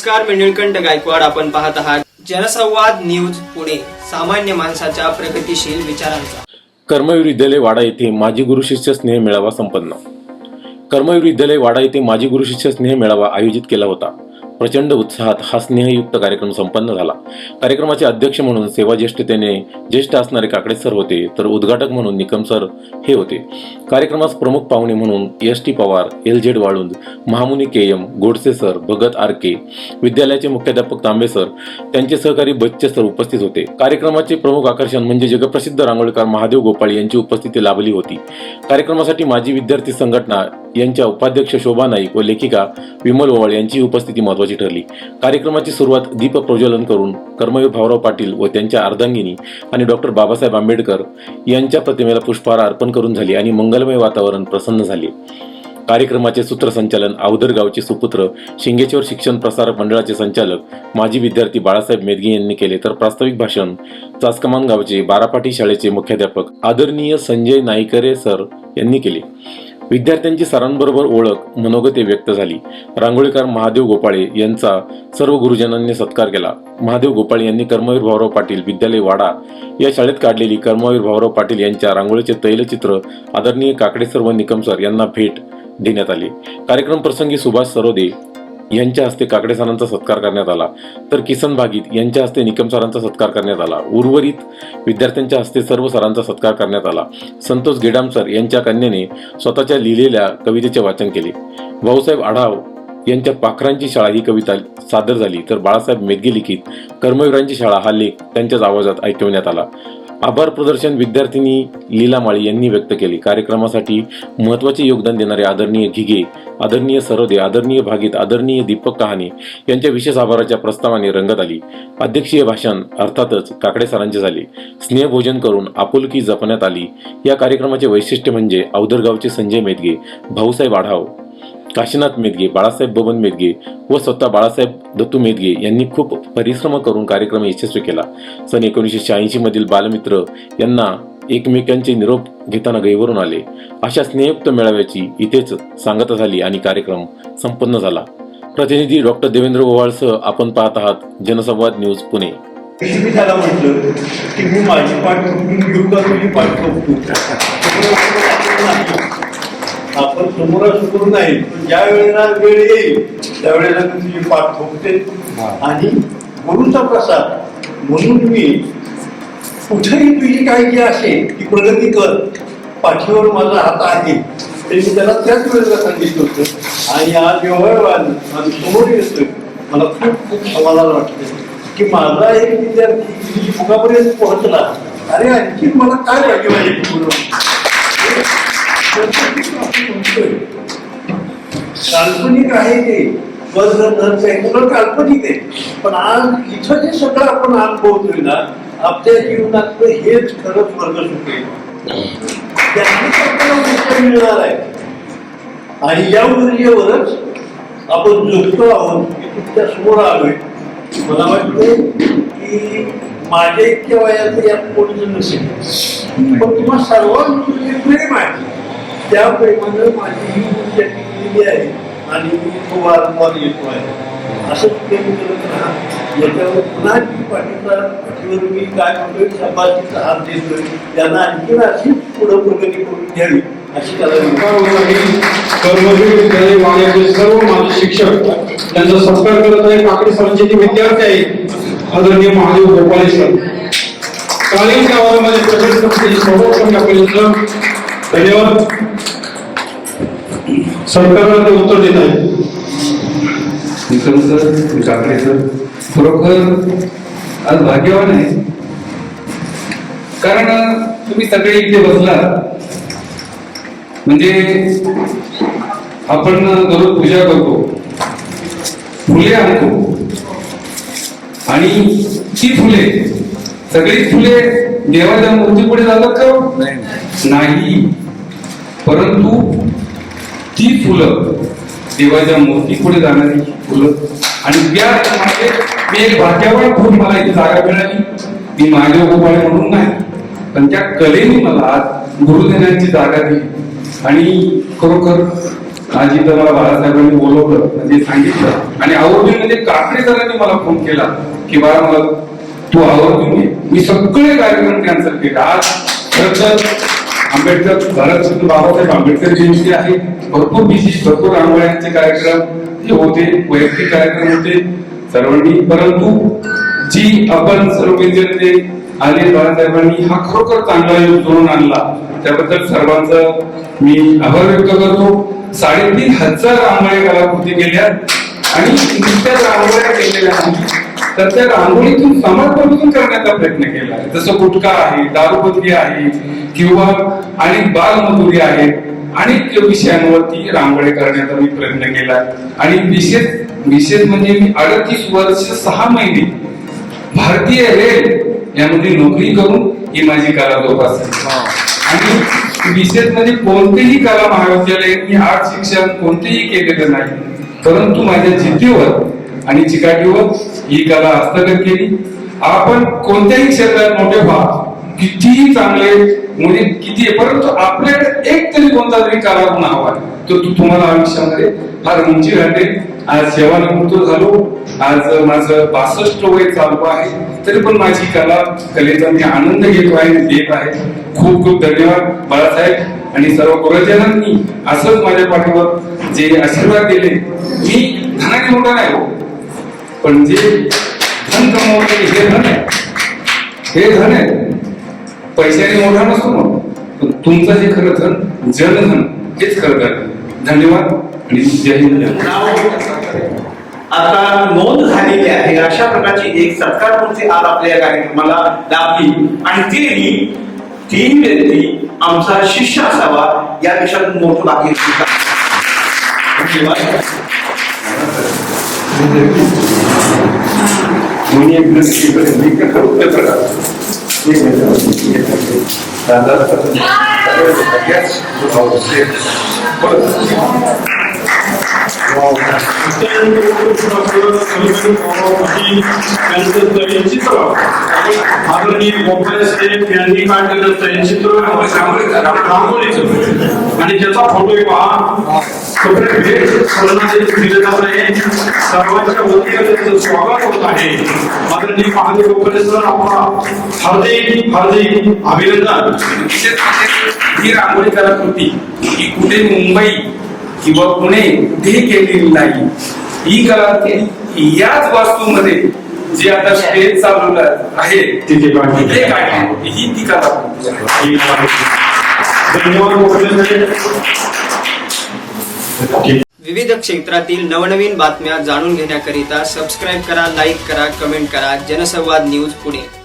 नमस्कार मी निळकंठ गायकवाड आपण पाहत आहात जनसंवाद न्यूज पुणे सामान्य माणसाच्या प्रगतिशील विचारांचा. कर्मवीर विद्यालय वाडा येथे माजी गुरु शिष्य स्नेह मेळावा संपन्न. कर्मवीर विद्यालय वाडा येथे माजी गुरु शिष्य स्नेह मेळावा आयोजित केला होता. प्रचंड उत्साहात हा स्नेहयुक्त कार्यक्रम संपन्न झाला. कार्यक्रमाचे अध्यक्ष म्हणून सेवा ज्येष्ठतेने ज्येष्ठ असणारे काकडे सर होते तर उद्घाटक म्हणून निकम सर हे होते. कार्यक्रमास प्रमुख पाहुणे म्हणून S T Pawar L Z Walund Mahamuni K M Godse sir Bhagat R K विद्यालयाचे मुख्याध्यापक तांबे सर त्यांचे सहकारी बच्चे सर उपस्थित होते. कार्यक्रमाचे प्रमुख आकर्षण म्हणजे जगप्रसिद्ध रांगोळीकार महादेव गोपाळ यांची उपस्थिती लाभली होती. कार्यक्रमासाठी माजी विद्यार्थी संघटना यांच्या उपाध्यक्ष शोभा नाईक व लेखिका विमल ओवाळ यांची उपस्थिती महत्वाची ठरली. कार्यक्रमाची सुरुवात दीप प्रज्वलन करून कर्मवीर भाऊराव पाटील व त्यांच्या अर्धांगिनी आणि डॉक्टर बाबासाहेब आंबेडकर यांच्या प्रतिमेला पुष्पहार अर्पण करून झाली आणि मंगलमय वातावरण प्रसन्न झाले. कार्यक्रमाचे सूत्रसंचालन अवधर गावचे सुपुत्र शिंगेश्वर शिक्षण प्रसारक मंडळाचे संचालक माजी विद्यार्थी बाळासाहेब मेदगे यांनी केले तर प्रास्ताविक भाषण चासकमान गावचे बारापाटी शाळेचे मुख्याध्यापक आदरणीय संजय नाईकरे सर यांनी केले. विद्यार्थ्यांची सरांबरोबर ओळख मनोगते व्यक्त झाली. रांगोळीकार महादेव गोपाळे यांचा सर्व गुरुजनांनी सत्कार केला. महादेव गोपाळे यांनी कर्मवीर भाऊराव पाटील विद्यालय वाडा या शाळेत काढलेली कर्मवीर भाऊराव पाटील यांच्या रांगोळीचे तैलचित्र आदरणीय काकडे सर व निकम सर यांना भेट देण्यात आली. कार्यक्रम प्रसंगी सुभाष सरोदे यांच्या हस्ते काकडे सरांचा सत्कार करण्यात आला. तर किसन भागीत यांच्या हस्ते निकम सरांचा सत्कार करण्यात आला. उर्वरित विद्यार्थ्यांच्या हस्ते सर्व सरांचा सत्कार करण्यात आला. संतोष गेडाम सर यांच्या कन्याने स्वतःच्या लिहिलेल्या कवितेचे वाचन केले. भाऊसाहेब आढाव यांच्या पाखरांची शाळा ही कविता सादर झाली. तर बाळासाहेब मेदगे लिखित कर्मवीरांची शाळा हा लेख त्यांच्याच आवाजात ऐकवण्यात आला. आभार प्रदर्शन विद्यार्थिनी लीला माळी यांनी व्यक्त केले. कार्यक्रमासाठी महत्त्वाचे योगदान देणारे आदरणीय घिगे आदरणीय सरोदे आदरणीय भागीत आदरणीय दीपक कहाणे यांच्या विशेष आभाराच्या प्रस्तावाने रंगत आली. अध्यक्षीय भाषण अर्थातच काकडे सरांचे झाले. स्नेहभोजन करून आपुलकी जपण्यात आली. या कार्यक्रमाचे वैशिष्ट्य म्हणजे औदरगावचे संजय मेदगे भाऊसाहेब आढाव. काशीनाथ मेदगे बाळासाहेब बबन मेदगे व स्वतः बाळासाहेब दत्तू मेदगे यांनी खूप परिश्रम करून कार्यक्रम यशस्वी केला. सन एकोणीसशे शहाऐंशी मधील बालमित्र यांना एकमेकांचे निरोप घेताना गैवरून आले. अशा स्नेहयुक्त मेळाव्याची इथेच सांगता झाली आणि कार्यक्रम संपन्न झाला. प्रतिनिधी डॉक्टर देवेंद्र ओवाळसह आपण पाहत आहात जनसंवाद न्यूज पुणे. मी त्याला म्हटलं की मी माझी पाठ घेऊ का तुझी पाठ आपण समोरासमोर नाही. पण ज्या वेळेला वेळ येईल त्यावेळेला मी तुझी पाठ ठोकते आणि गुरुचा प्रसाद. म्हणून मी कुठेही तुझी काही जी असेल ती प्रगती कर. पाठीवर माझा हात आहे. ते मी त्याला त्याच वेळेला सांगितलं होतं. आणि आज व्यवहार माझं समोर येतोय. मला खूप खूप समाधान वाटतं की माझा एक विद्यार्थी मुखापर्यंत पोहोचला. अरे आणखी मला काय पाहिजे माझ्या काल्पनिक आहे ते. बस काल्पनिक आहे. पण आज इथं जे सगळं आपण अनुभवतोय ना आपल्या जीवनातलं हेच खरंच वर्ग सुख मिळणार आहे. आणि या ऊर्जेवरच आपण जगतो आहोत की तुमच्यासमोर आलोय. मला वाटतंय की माझ्या इतक्या वयाचं यात कोणीच नसेल. पण तुम्हाला सर्वांचं प्रेम आहे त्या प्रेमानं माझी ही ऊर्जा टिकलेली आहे आणि मी तो वारंवार येतो आहे. असंच प्रेम करत राहा याच्यावर पुन्हा ती पाठीचा पाठीवर मी काय म्हणतोय संभाजीचा हात देतोय. त्यांना आणखीन अशीच पुढं प्रगती करून घ्यावी अशी त्याला सर्व माझे शिक्षक त्यांचा सत्कार करत आहे. काकडे सरांचे जे विद्यार्थी आहेत आदरणीय महादेव गोपाळे सर. कालीन गावामध्ये प्रचंड संख्येने सर्वोत्तम दाखवले धन्यवाद सरकारला ते उत्तर देत आहे. Nikam sir Kakade sir. खरोखर आज भाग्यवान आहे. कारण तुम्ही सगळे इथे बसला म्हणजे आपण दररोज पूजा करतो. फुले आणतो. आणि ती फुले सगळी फुले देवाच्या मूर्ती पुढे जातात का? नाही. परंतु ती फुलं देवाच्या मूर्ती पुढे जाणारी फुलं. आणि त्या म्हणजे मी एक भाग्यावर खूप मला इथे जागा मिळाली. मी माझ्या उपाय म्हणून नाही. पण त्या कलेने मला आज गुरुदेवांची जागा दिली. आणि खरोखर आजी तर मला बाळासाहेबांनी बोलवलं म्हणजे सांगितलं. आणि आवर्जून म्हणजे काकडे सरांनी मला फोन केला की बाळा मला तू आवर्जून मी सगळे कार्यक्रम कॅन्सल केले. आज तर आंबेडकर भारतरत्न बाबासाहेब आंबेडकर जयंती आहे. भरपूर विशेष भरपूर रांगोळ्यांचे कार्यक्रम हे होते वैयक्तिक कार्यक्रम होते. सर्वांनी परंतु जी आपण सर्व विद्यार्थी आले बाळासाहेबांनी हा खरोखर चांगला योग जोडून आणला त्याबद्दल सर्वांचं मी आभार व्यक्त करतो. साडेतीन हजार रांगोळ्या कलाकृती केल्या आणि नुकत्याच रांगोळ्या केलेल्या तर त्या रांगोळीतून समाज प्रबोधन करण्याचा प्रयत्न केला आहे. जसं गुटखा आहे दारूबंदी आहे किंवा अनेक बालमजुरी आहेत अनेक विषयांवरती रांगोळ्या करण्याचा मी प्रयत्न केला. आणि विशेष विशेष म्हणजे मी अडतीस वर्ष सहा महिने भारतीय रेल यामध्ये नोकरी करून ही माझी कला जोपासली. आणि विशेष म्हणजे कोणतेही कला महाविद्यालय मी आर्ट शिक्षण कोणतेही केलेलं नाही परंतु माझ्या जिद्दीवर आणि चिकाटीवर ही कला हस्तगत केली. आपण कोणत्याही क्षेत्रात मोठे व्हा. कितीही चांगले म्हणजे किती आहे परंतु आपल्याकडे एक तरी कोणता तरी कलागुण हवा आहे. तो तू तुम्हाला आयुष्यामध्ये फार उंची राहते आज सेवानिवृत्त झालो आज माझं बासष्ट वय चालू आहे तरी पण माझी कला कलेचा मी आनंद घेतो आहे देत आहे. खूप खूप धन्यवाद बाळासाहेब आणि सर्व गुरुजनांनी असंच माझ्या पाठीवर जे आशीर्वाद दिले. मी धनाने मोठा नाही हो. पण जे धन कमवले हे धन आहे हे धन आहे पैशाने मोठा नसतो मग. पण तुमचं जे खरं धन जनधन हेच खरं धन धन्यवाद आणि जय हिंद. आता नोंद झालेली आहे. अशा प्रकारची एक सत्कार मूर्ती आज आपल्या कार्यक्रमाला लाभली. आणि ती तीन व्यक्ती आमचा शिष्य असावा यापेक्षा मोठं बाकी धन्यवाद. दोन्ही एक नक्की बरं. मी काय करू त्या प्रकारे? एक मिनिट. दादा, गॅस. आदरणीय गोपाल साहेब यांनी काढलेलं तैलचित्र रांगोळीचं आणि त्याचा फोटो पहा जात सर्वांच्या वतीने स्वागत होत आहे आदरणीय महादेव गोपाल सर आपला हार्दिक हार्दिक अभिनंदन ही रांगोळी कलाकृती ही कुठे मुंबई किंवा पुणे कुठेही केलेली नाही. ही कलाकृती याच वास्तूमध्ये जे आता स्टेज चालू आहे तिथे काढली. ही ती साहेब विविध क्षेत्रातील नवनवीन बातम्या जाणून घेण्याकरिता सबस्क्राईब करा लाईक करा कमेंट करा. जनसंवाद न्यूज पुणे.